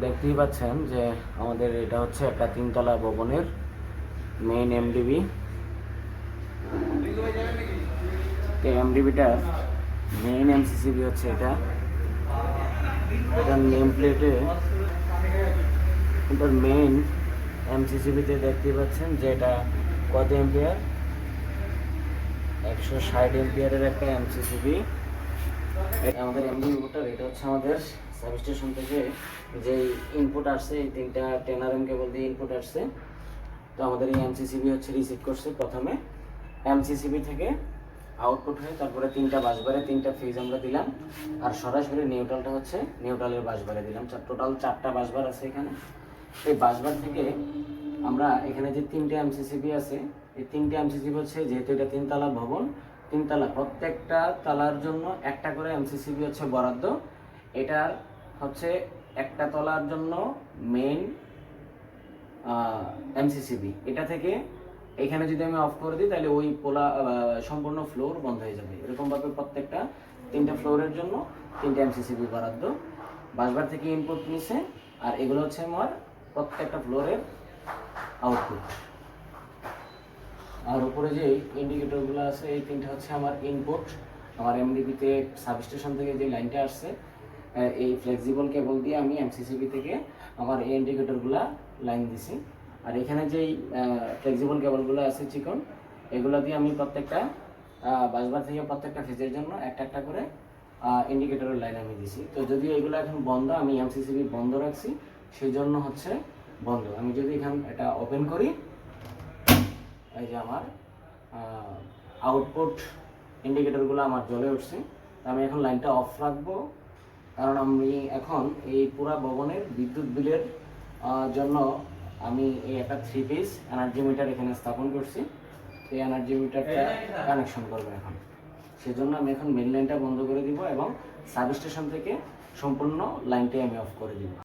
দেখতেই পাচ্ছেন যে আমাদের এটা হচ্ছে একটা তিনতলা ভবনের মেইন এমডিবি এই এমডিবিটার মেইন এমসিসিবি হচ্ছে এটা। এটার নেম প্লেটে এটার মেইন এমসিসিবিতে দেখতেই পাচ্ছেন যে এটা কত এম্পিয়ার একশো ষাট এম্পিয়ারের একটা এমসিসিবি আমাদের এমডি ইনপুটার এটা হচ্ছে আমাদের সাবস্টেশন থেকে যে ইনপুট আসছে, এই তিনটা টেনার এম কেবল দিয়ে ইনপুট আসছে। তো আমাদের এই এমসিসিবি হচ্ছে রিসিভ করছে প্রথমে। এমসিসিবি থেকে আউটপুট হয়ে তারপরে তিনটা বাসবারে তিনটা ফিজ আমরা দিলাম। আর সরাসরি নিউট্রালটা হচ্ছে নিউট্রালের বাসবারে দিলাম। টোটাল চারটা বাসবার আছে এখানে। সেই বাসবার থেকে আমরা এখানে যে তিনটে এমসিসিবি আছে, এই তিনটে এমসিসিবি হচ্ছে, যেহেতু এটা তিনতলা ভবন তিনতলা, প্রত্যেকটা তলার জন্য একটা করে এমসিসিবি হচ্ছে বরাদ্দ। এটার হচ্ছে একটা তলার জন্য মেইন এমসিসিবি এটা থেকে এখানে যদি আমি অফ করে দিই, তাহলে ওই পোলা সম্পূর্ণ ফ্লোর বন্ধ হয়ে যাবে। এরকমভাবে প্রত্যেকটা তিনটা ফ্লোরের জন্য তিনটা এমসিসিবি বরাদ্দ। বাসবার থেকে ইনপুট নিছে, আর এগুলো হচ্ছে আমার প্রত্যেকটা ফ্লোরের আউটপুট আর উপরে যে ইন্ডিকেটরগুলো আছে, এই তিনটা হচ্ছে আমার ইনপুট আমার এমডিবিতে সাবস্টেশন থেকে যে লাইনটা আসছে এই ফ্লেক্সিবল কেবল দিয়ে আমি এমসিসিবি থেকে আমার এই ইন্ডিকেটরগুলা লাইন দিছি। আর এখানে যেই ফ্লেক্সিবল কেবলগুলো আছে চিকন, এগুলো দিয়ে আমি প্রত্যেকটা বাসবার থেকে প্রত্যেকটা ফেজের জন্য একটা একটা করে ইন্ডিকেটরের লাইন আমি দিছি। তো যদি এগুলো এখন বন্ধ, আমি এমসিসিবি বন্ধ রাখছি সেই জন্য হচ্ছে বন্ধ। আমি যদি এখান, এটা ওপেন করি এই যে আমার আউটপুট ইন্ডিকেটরগুলো আমার জ্বলে উঠছে আমি এখন লাইনটা অফ রাখব। কারণ আমি এখন এই পুরা ভবনের বিদ্যুৎ বিলের জন্য আমি এই একটা থ্রি পিস এনার্জি মিটার এখানে স্থাপন করছি। এই এনার্জি মিটারটা কানেকশন করব এখন। সেজন্য আমি এখন মেন লাইনটা বন্ধ করে দিব এবং সাব স্টেশন থেকে সম্পূর্ণ লাইনটাই আমি অফ করে দিব।